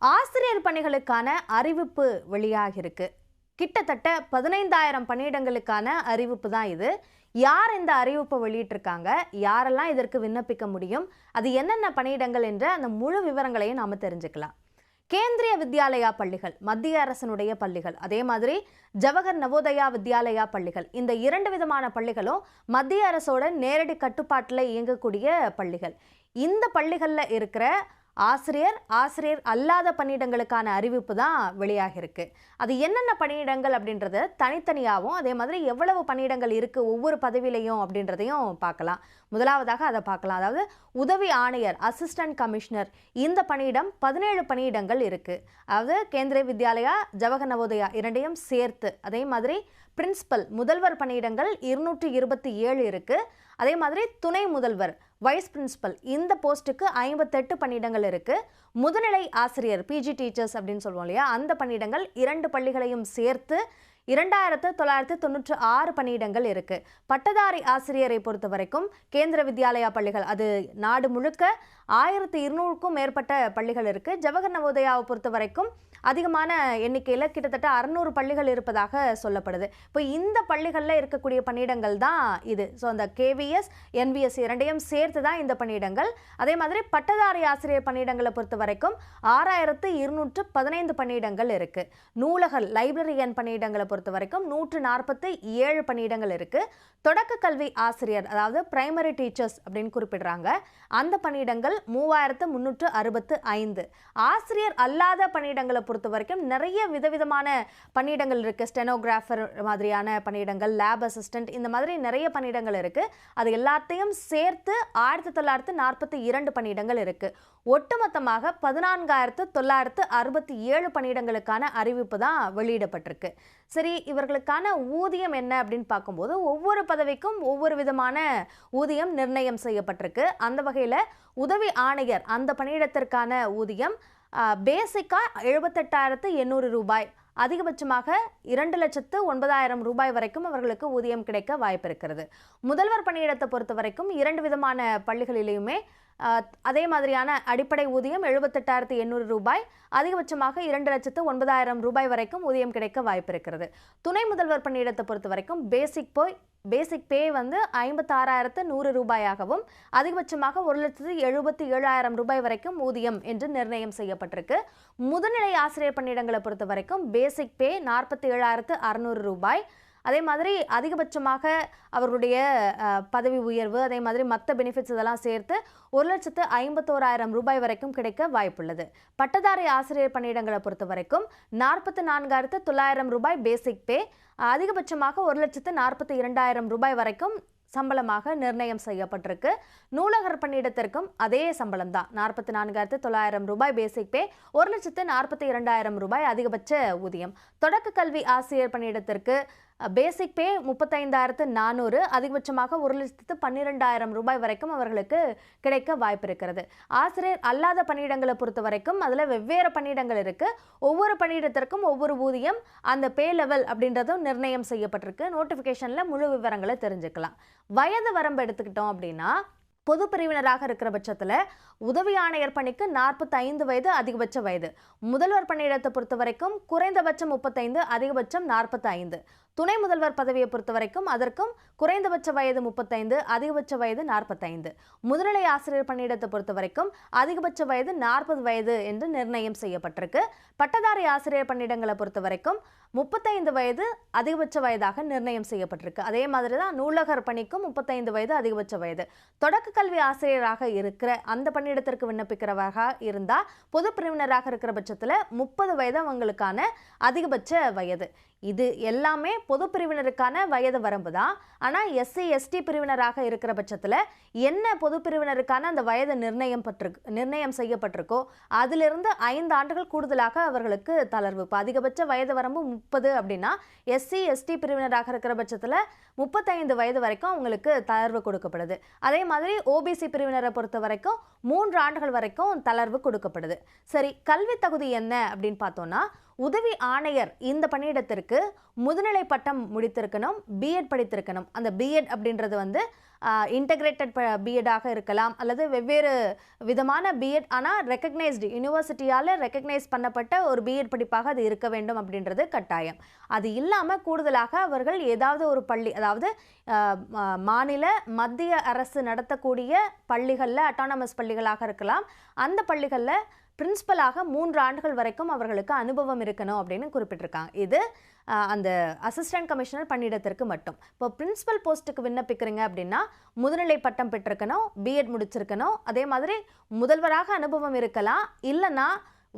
ஆசிரியர் பணிகளுக்கான அறிவிப்பு வெளியாகிருக்கு கிட்டத்தட்ட பதினைந்தாயிரம் பணியிடங்களுக்கான அறிவிப்பு தான் இது. யார் இந்த அறிவிப்பை வெளியிட்டிருக்காங்க? யாரெல்லாம் இதற்கு விண்ணப்பிக்க முடியும்? அது என்னென்ன பணியிடங்கள் என்ற அந்த முழு விவரங்களையும் நாம் தெரிஞ்சுக்கலாம். கேந்திரிய வித்யாலயா பள்ளிகள் மத்திய அரசனுடைய பள்ளிகள் அதே மாதிரி ஜவஹர் நவோதயா வித்யாலயா பள்ளிகள் இந்த இரண்டு விதமான பள்ளிகளும் மத்திய அரசோட நேரடி கட்டுப்பாட்டில் இயங்கக்கூடிய பள்ளிகள். இந்த பள்ளிகளில் இருக்கிற ஆசிரியர் ஆசிரியர் அல்லாத பணியிடங்களுக்கான அறிவிப்பு தான் வெளியாகிருக்கு அது என்னென்ன பணியிடங்கள் அப்படின்றத தனித்தனியாகவும் அதே மாதிரி எவ்வளவு பணியிடங்கள் இருக்குது ஒவ்வொரு பதவியிலையும் அப்படின்றதையும் பார்க்கலாம். முதலாவதாக அதை பார்க்கலாம். அதாவது உதவி ஆணையர் அசிஸ்டன்ட் கமிஷனர் இந்த பணியிடம் பதினேழு பணியிடங்கள் இருக்குது அதாவது கேந்திரிய வித்யாலயா ஜவஹர் நவோதயா இரண்டையும் சேர்த்து அதே மாதிரி பிரின்சிபல் முதல்வர் பணியிடங்கள் இருநூற்றி இருபத்தி ஏழு இருக்குது அதே மாதிரி துணை முதல்வர் வைஸ் பிரின்சிபல் இந்த போஸ்ட்டுக்கு ஐம்பத்தெட்டு பணியிடங்கள் இருக்குது முதுநிலை ஆசிரியர் பிஜி டீச்சர்ஸ் அப்படின்னு சொல்லுவோம் இல்லையா? அந்த பணியிடங்கள் இரண்டு பள்ளிகளையும் சேர்த்து இரண்டாயிரத்து தொள்ளாயிரத்து தொண்ணூற்று ஆறு பணியிடங்கள் இருக்குது பட்டதாரி ஆசிரியரை பொறுத்த வரைக்கும் கேந்திர வித்யாலயா பள்ளிகள் அது நாடு முழுக்க ஆயிரத்து இருநூறுக்கும் மேற்பட்ட பள்ளிகள் இருக்குது ஜவஹர் நவோதயாவை பொறுத்த வரைக்கும் அதிகமான எண்ணிக்கையில் கிட்டத்தட்ட அறுநூறு பள்ளிகள் இருப்பதாக சொல்லப்படுது. இப்போ இந்த பள்ளிகளில் இருக்கக்கூடிய பணியிடங்கள் தான் இது. ஸோ அந்த கேவிஎஸ் என்விஎஸ் இரண்டையும் சேர்த்து தான் இந்த பணியிடங்கள். அதே மாதிரி பட்டதாரி ஆசிரியர் பணியிடங்களை பொறுத்த வரைக்கும் ஆறாயிரத்து இருநூற்று பதினைந்து பணியிடங்கள் இருக்குது நூலகர் லைப்ரரியன் பணியிடங்களை பொறுத்த வரைக்கும் நூற்று நாற்பத்தி ஏழு பணியிடங்கள் இருக்குது தொடக்க கல்வி ஆசிரியர் அதாவது பிரைமரி டீச்சர்ஸ் அப்படின்னு குறிப்பிடுறாங்க. அந்த பணியிடங்கள் மூவாயிரத்து முன்னூற்று அறுபத்து ஐந்து. ஆசிரியர் அல்லாத பணியிடங்களை பொறுத்த வரைக்கும் நிறைய விதவிதமான பணியிடங்கள் இருக்குது ஸ்டெனோகிராஃபர் மாதிரியான பணியிடங்கள் லேப் அசிஸ்டன்ட் இந்த மாதிரி நிறைய பணியிடங்கள் இருக்குது அது எல்லாத்தையும் சேர்த்து ஆயிரத்தி தொள்ளாயிரத்து நாற்பத்தி இரண்டு பணியிடங்கள் இருக்குது ஒட்டுமொத்தமாக பதினான்காயிரத்து தொள்ளாயிரத்து அறுபத்தி ஏழு பணியிடங்களுக்கான அறிவிப்பு தான் வெளியிடப்பட்டிருக்கு. சரி இவர்களுக்கான ஊதியம் என்ன அப்படின்னு பார்க்கும்போது ஒவ்வொரு பதவிக்கும் ஒவ்வொரு விதமான ஊதியம் நிர்ணயம் செய்யப்பட்டிருக்கு. அந்த வகையில் உதவி ஆணையர் அந்த பணியிடத்திற்கான ஊதியம் பேசிக்காக எழுபத்தெட்டாயிரத்து எண்ணூறு ரூபாய். அதிகபட்சமாக இரண்டு லட்சத்து ஒன்பதாயிரம் ரூபாய் வரைக்கும் அவர்களுக்கு ஊதியம் கிடைக்க வாய்ப்பு இருக்கிறது முதல்வர் பணியிடத்தை பொறுத்த வரைக்கும் இரண்டு விதமான பள்ளிகளிலேயுமே அதே மாதிரியான அடிப்படை ஊதியம் எழுபத்தெட்டாயிரத்து எண்ணூறு ரூபாய். அதிகபட்சமாக இரண்டு லட்சத்து ஒன்பதாயிரம் ரூபாய் வரைக்கும் ஊதியம் கிடைக்க வாய்ப்பு இருக்கிறது. துணை முதல்வர் பணியிடத்தை பொறுத்த வரைக்கும் பேசிக் போய் பேசிக் பே வந்து ஐம்பத்தாறாயிரத்து நூறு ரூபாயாகவும் அதிகபட்சமாக ஒரு லட்சத்து எழுபத்தி ஏழாயிரம் ரூபாய் வரைக்கும் ஊதியம் என்று நிர்ணயம் செய்யப்பட்டிருக்கு. முதுநிலை ஆசிரியர் பணியிடங்களை பொறுத்த வரைக்கும் பேசிக் பே நாற்பத்தி ஏழாயிரத்து அறநூறு ரூபாய். அதே மாதிரி அதிகபட்சமாக அவர்களுடைய பதவி உயர்வு அதே மாதிரி மற்ற பெனிஃபிட்ஸ் இதெல்லாம் சேர்த்து ஒரு லட்சத்து ஐம்பத்தோராயிரம் ரூபாய் வரைக்கும் கிடைக்க வாய்ப்புள்ளது. பட்டதாரி ஆசிரியர் பணியிடங்களை பொறுத்த வரைக்கும் நாற்பத்து நான்காயிரத்து தொள்ளாயிரம் ரூபாய் பேசிக் பே அதிகபட்சமாக ஒரு லட்சத்து நாற்பத்தி இரண்டாயிரம் ரூபாய் வரைக்கும் சம்பளமாக நிர்ணயம் செய்யப்பட்டிருக்கு. நூலகர் பணியிடத்திற்கும் அதே சம்பளம் தான். நாற்பத்தி நான்காயிரத்து தொள்ளாயிரம் ரூபாய் பேசிக் பே ஒரு லட்சத்து நாற்பத்தி இரண்டாயிரம் ரூபாய் அதிகபட்ச ஊதியம். தொடக்க கல்வி ஆசிரியர் பணியிடத்திற்கு பேசிக் பே முப்பத்தைந்தாயிரத்து நானூறு அதிகபட்சமாக ஒரு லட்சத்து பன்னிரெண்டாயிரம் ரூபாய் வரைக்கும் அவர்களுக்கு கிடைக்க வாய்ப்பு இருக்கிறது ஆசிரியர் அல்லாத பணியிடங்களை பொறுத்த வரைக்கும் அதில் வெவ்வேறு பணியிடங்கள் இருக்குது ஒவ்வொரு பணியிடத்திற்கும் ஒவ்வொரு ஊதியம் அந்த பே லெவல் அப்படின்றதும் நிர்ணயம் செய்யப்பட்டிருக்கு. நோட்டிஃபிகேஷனில் முழு விவரங்களை தெரிஞ்சுக்கலாம். வயது வரம்பு எடுத்துக்கிட்டோம் அப்படின்னா பொது பிரிவினராக இருக்கிற பட்சத்தில் உதவி ஆணையர் பணிக்கு நாற்பத்தைந்து வயது அதிகபட்ச வயது. முதல்வர் பணியிடத்தை பொறுத்த வரைக்கும் குறைந்தபட்சம் முப்பத்தைந்து அதிகபட்சம் நாற்பத்தைந்து. துணை முதல்வர் பதவியை பொறுத்த வரைக்கும் அதற்கும் குறைந்தபட்ச வயது முப்பத்தைந்து அதிகபட்ச வயது நாற்பத்தைந்து. முதுநிலை ஆசிரியர் பணியிடத்தை பொறுத்த வரைக்கும் அதிகபட்ச வயது நாற்பது வயது என்று நிர்ணயம் செய்யப்பட்டிருக்கு. பட்டதாரி ஆசிரியர் பணியிடங்களை பொறுத்த வரைக்கும் முப்பத்தைந்து வயது அதிகபட்ச வயதாக நிர்ணயம் செய்யப்பட்டிருக்கு. அதே மாதிரி தான் நூலகர் பணிக்கும் முப்பத்தைந்து வயது அதிகபட்ச வயது. தொடக்க கல்வி ஆசிரியராக இருக்கிற அந்த பணியிடத்திற்கு விண்ணப்பிக்கிறவராக இருந்தால் பொது பிரிவினராக இருக்கிற பட்சத்தில் முப்பது வயது அவங்களுக்கான அதிகபட்ச வயது. இது எல்லாமே பொது பிரிவினருக்கான வயது வரம்பு தான். ஆனால் எஸ்சி எஸ்டி பிரிவினராக இருக்கிற பட்சத்தில் என்ன பொது பிரிவினருக்கான அந்த வயது நிர்ணயம் பட்டிருக்கு நிர்ணயம் செய்யப்பட்டிருக்கோ அதிலிருந்து ஐந்து ஆண்டுகள் கூடுதலாக அவர்களுக்கு தளர்வு. இப்போ அதிகபட்ச வயது வரம்பு முப்பது அப்படின்னா எஸ்சி எஸ்டி பிரிவினராக இருக்கிற பட்சத்தில் முப்பத்தைந்து வயது வரைக்கும் அவங்களுக்கு தளர்வு கொடுக்கப்படுது. அதே மாதிரி ஓபிசி பிரிவினரை பொறுத்த வரைக்கும் மூன்று ஆண்டுகள் வரைக்கும் தளர்வு கொடுக்கப்படுது. சரி கல்வி தகுதி என்ன அப்படின்னு பார்த்தோம்னா உதவி ஆணையர் இந்த பணியிடத்திற்கு முதுநிலை பட்டம் முடித்திருக்கணும் பிஎட் படித்திருக்கணும். அந்த பிஎட் அப்படின்றது வந்து இன்டகிரேட்டட் பிஎட்டாக இருக்கலாம் அல்லது வெவ்வேறு விதமான பிஎட் ஆனால் ரெக்கக்னைஸ்டு யூனிவர்சிட்டியால் ரெக்கக்னைஸ் பண்ணப்பட்ட ஒரு பிஎட் படிப்பாக அது இருக்க வேண்டும் அப்படின்றது கட்டாயம். அது இல்லாமல் கூடுதலாக அவர்கள் ஏதாவது ஒரு பள்ளி அதாவது மாநில மத்திய அரசு நடத்தக்கூடிய பள்ளிகளில் அட்டானமஸ் பள்ளிகளாக இருக்கலாம் அந்த பள்ளிகளில் பிரின்ஸிபலாக மூன்று ஆண்டுகள் வரைக்கும் அவர்களுக்கு அனுபவம் இருக்கணும் அப்படின்னு குறிப்பிட்டிருக்காங்க. இது அந்த அசிஸ்டன்ட் கமிஷனர் பணியிடத்திற்கு மட்டும். இப்போ பிரின்ஸிபல் போஸ்ட்டுக்கு விண்ணப்பிக்கிறீங்க அப்படின்னா முதுநிலை பட்டம் பெற்றிருக்கணும் பிஎட் முடிச்சிருக்கணும். அதே மாதிரி முதல்வராக அனுபவம் இருக்கலாம் இல்லைன்னா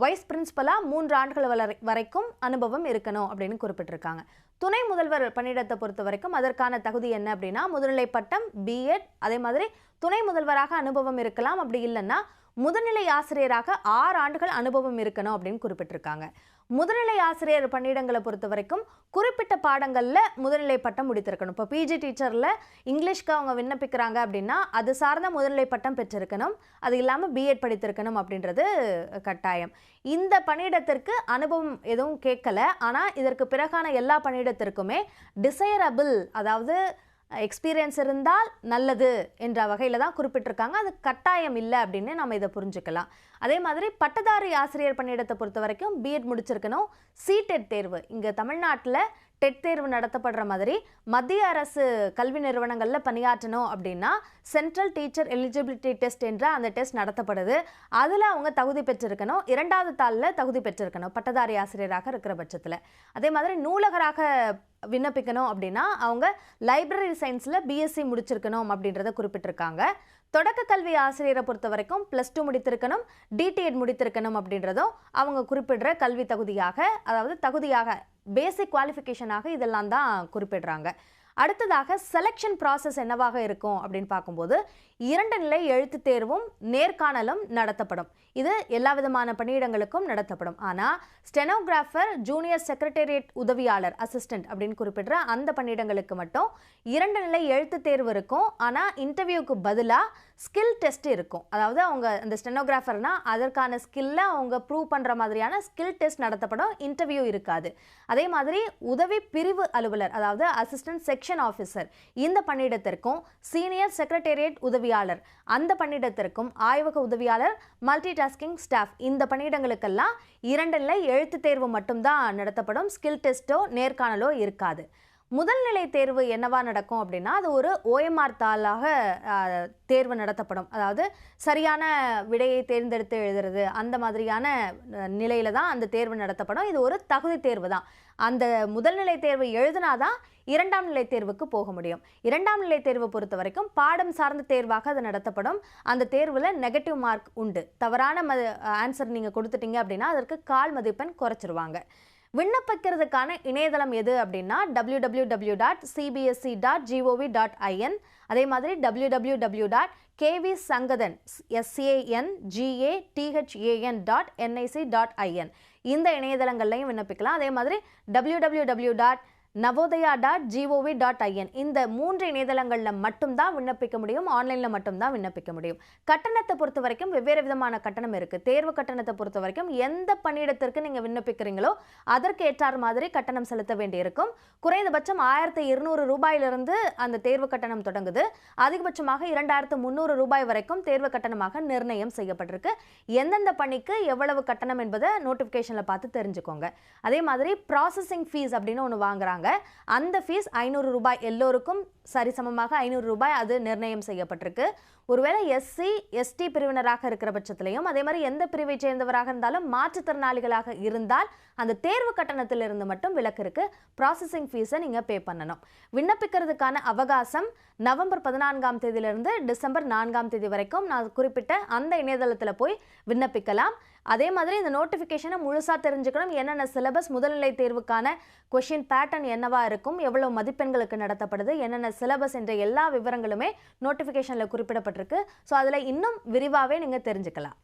வைஸ் பிரின்ஸிபலாக மூன்று ஆண்டுகள் வரை வரைக்கும் அனுபவம் இருக்கணும் அப்படின்னு குறிப்பிட்டிருக்காங்க. துணை முதல்வர் பணியிடத்தை பொறுத்த வரைக்கும் அதற்கான தகுதி என்ன அப்படின்னா முதுநிலை பட்டம் பிஎட் அதே மாதிரி துணை முதல்வராக அனுபவம் இருக்கலாம் அப்படி இல்லைன்னா முதுநிலை ஆசிரியராக ஆறு ஆண்டுகள் அனுபவம் இருக்கணும் அப்படின்னு குறிப்பிட்டிருக்காங்க. முதுநிலை ஆசிரியர் பணியிடங்களை பொறுத்த வரைக்கும் குறிப்பிட்ட பாடங்களில் முதுநிலை பட்டம் முடித்திருக்கணும். இப்போ பிஜி டீச்சரில் இங்கிலீஷ்க்கு அவங்க விண்ணப்பிக்கிறாங்க அப்படின்னா அது சார்ந்த முதுநிலை பட்டம் பெற்றிருக்கணும். அது இல்லாமல் பிஎட் படித்திருக்கணும் அப்படின்றது கட்டாயம். இந்த பணியிடத்திற்கு அனுபவம் எதுவும் கேட்கல. ஆனால் இதற்கு பிறகான எல்லா பணியிடத்திற்குமே டிசைரபிள் அதாவது எக்ஸ்பீரியன்ஸ் இருந்தால் நல்லது என்ற வகையில் தான் குறிப்பிட்டிருக்காங்க. அது கட்டாயம் இல்லை அப்படின்னு நம்ம இதை புரிஞ்சுக்கலாம். அதே மாதிரி பட்டதாரி ஆசிரியர் பணியிடத்தை பொறுத்த வரைக்கும் பிஎட் முடிச்சிருக்கணும் சிடெட் தேர்வு. இங்கே தமிழ்நாட்டில் டெட் தேர்வு நடத்தப்படுற மாதிரி மத்திய அரசு கல்வி நிறுவனங்களில் பணியாற்றணும் அப்படின்னா சென்ட்ரல் டீச்சர் எலிஜிபிலிட்டி டெஸ்ட் என்ற அந்த டெஸ்ட் நடத்தப்படுது. அதில் அவங்க தகுதி பெற்றிருக்கணும். இரண்டாவது தாளில் தகுதி பெற்றிருக்கணும். பட்டதாரி ஆசிரியராக இருக்கிற பட்சத்தில். அதே மாதிரி நூலகராக விண்ணப்பிக்கணும் அப்படின்னா அவங்க லைப்ரரி சயின்ஸில் பிஎஸ்சி முடிச்சிருக்கணும் அப்படின்றத குறிப்பிட்டிருக்காங்க. தொடக்க கல்வி ஆசிரியரை பொறுத்த வரைக்கும் ப்ளஸ் டூ முடித்திருக்கணும் டிடிஎட் முடித்திருக்கணும் அப்படின்றதும் அவங்க குறிப்பிடுற கல்வி தகுதியாக அதாவது தகுதியாக பேசிக் குவாலிஃபிகேஷனாக இதெல்லாம் தான் குறிப்பிடுறாங்க. அடுத்ததாக செலெக்ஷன் ப்ராசஸ் என்னவாக இருக்கும் அப்படின்னு பார்க்கும்போது இரண்டு நிலை எழுத்துத் தேர்வும் நேர்காணலும் நடத்தப்படும். இது எல்லா விதமான பணியிடங்களுக்கும் நடத்தப்படும். ஆனால் ஸ்டெனோகிராஃபர் ஜூனியர் செக்ரட்டேரியட் உதவியாளர் அசிஸ்டன்ட் அப்படின்னு குறிப்பிடுற அந்த பணியிடங்களுக்கு மட்டும் இரண்டு நிலை எழுத்து தேர்வு இருக்கும். ஆனால் இன்டர்வியூக்கு பதிலாக ஸ்கில் டெஸ்ட் இருக்கும். அதாவது அவங்க அந்த ஸ்டெனோகிராஃபர்னா அதற்கான ஸ்கில்லை அவங்க ப்ரூவ் பண்ணுற மாதிரியான ஸ்கில் டெஸ்ட் நடத்தப்படும். இன்டர்வியூ இருக்காது. அதே மாதிரி உதவி பிரிவு அலுவலர் அதாவது அசிஸ்டன்ட் செக் செக்ஷன் ஆஃபீஸர். இந்த பணியிடத்திற்கும் சீனியர் செக்ரட்டேரியட் உதவியாளர் அந்த பணியிடத்திற்கும் ஆய்வக உதவியாளர் மல்டி டாஸ்கிங் ஸ்டாஃப். இந்த பணியிடங்களுக்கெல்லாம் இரண்டு நிலை தேர்வு மட்டும்தான் நடத்தப்படும். ஸ்கில் டெஸ்ட்டோ நேர்காணலோ இருக்காது. முதல்நிலை தேர்வு என்னவா நடக்கும் அப்படின்னா அது ஒரு ஓஎம்ஆர் தாளாக தேர்வு நடத்தப்படும். அதாவது சரியான விடையை தேர்ந்தெடுத்து எழுதுறது அந்த மாதிரியான நிலையில தான் அந்த தேர்வு நடத்தப்படும். இது ஒரு தகுதி தேர்வு தான். அந்த முதல்நிலை தேர்வு எழுதினாதான் இரண்டாம் நிலை தேர்வுக்கு போக முடியும். இரண்டாம் நிலை தேர்வு பொறுத்த வரைக்கும் பாடம் சார்ந்த தேர்வாக அது நடத்தப்படும். அந்த தேர்வில் நெகட்டிவ் மார்க் உண்டு. தவறான ம ஆன்சர் நீங்கள் கொடுத்துட்டீங்க அப்படின்னா அதற்கு கால் மதிப்பெண் குறைச்சிருவாங்க. விண்ணப்பிக்கிறதுக்கான இணையதளம் எது அப்படின்னா W W W dot CBSE dot GOV dot IN அதே மாதிரி W W W dot KV Sangathan SAN GA THAN dot NIC dot IN இந்த இணையதளங்கள்லையும் விண்ணப்பிக்கலாம். அதே மாதிரி W W W dot Navodaya dot GOV dot IN இந்த மூன்று இணையதளங்களில் மட்டும்தான் விண்ணப்பிக்க முடியும். ஆன்லைனில் மட்டும்தான் விண்ணப்பிக்க முடியும். கட்டணத்தை பொறுத்த வரைக்கும் வெவ்வேறு விதமான கட்டணம் இருக்குது தேர்வு கட்டணத்தை பொறுத்த வரைக்கும் எந்த பணியிடத்திற்கு நீங்கள் விண்ணப்பிக்கிறீங்களோ அதற்கு ஏற்றார் மாதிரி கட்டணம் செலுத்த வேண்டியிருக்கும். குறைந்தபட்சம் ஆயிரத்தி இருநூறு ரூபாயிலிருந்து அந்த தேர்வு கட்டணம் தொடங்குது. அதிகபட்சமாக இரண்டாயிரத்து முந்நூறு ரூபாய் வரைக்கும் தேர்வு கட்டணமாக நிர்ணயம் செய்யப்பட்டிருக்கு. எந்தெந்த பணிக்கு எவ்வளவு கட்டணம் என்பதை நோட்டிஃபிகேஷனில் பார்த்து தெரிஞ்சுக்கோங்க. அதே மாதிரி ப்ராசஸிங் ஃபீஸ் அப்படின்னு ஒன்று வாங்குறாங்க. அந்த ஃபீஸ் ஐநூறு ரூபாய் எல்லோருக்கும் சரிசமமாக ஐநூறு ரூபாய் அது நிர்ணயம் செய்யப்பட்டிருக்கு. ஒருவேளை எஸ்சி எஸ்டி பிரிவினராக இருக்கிற பட்சத்திலையும் அதே மாதிரி எந்த பிரிவை சேர்ந்தவராக இருந்தாலும் மாற்றுத்திறனாளிகளாக இருந்தால் அந்த தேர்வு கட்டணத்திலிருந்து மட்டும் விலக்கு இருக்கு. ப்ராசஸிங் ஃபீஸை நீங்கள் பே பண்ணணும். விண்ணப்பிக்கிறதுக்கான அவகாசம் நவம்பர் பதினான்காம் தேதியிலிருந்து டிசம்பர் நான்காம் தேதி வரைக்கும் நான் குறிப்பிட்ட அந்த இணையதளத்தில் போய் விண்ணப்பிக்கலாம். அதே மாதிரி இந்த நோட்டிஃபிகேஷனை முழுசாக தெரிஞ்சுக்கணும். என்னென்ன சிலபஸ் முதல்நிலை தேர்வுக்கான கொஷின் பேட்டர்ன் என்னவா இருக்கும் எவ்வளவு மதிப்பெண்களுக்கு நடத்தப்படுது என்னென்ன சிலபஸ் என்ற எல்லா விவரங்களுமே நோட்டிஃபிகேஷனில் குறிப்பிடப்பட்டிருக்கு. ஸோ அதில் இன்னும் விரிவாகவே நீங்கள் தெரிஞ்சுக்கலாம்.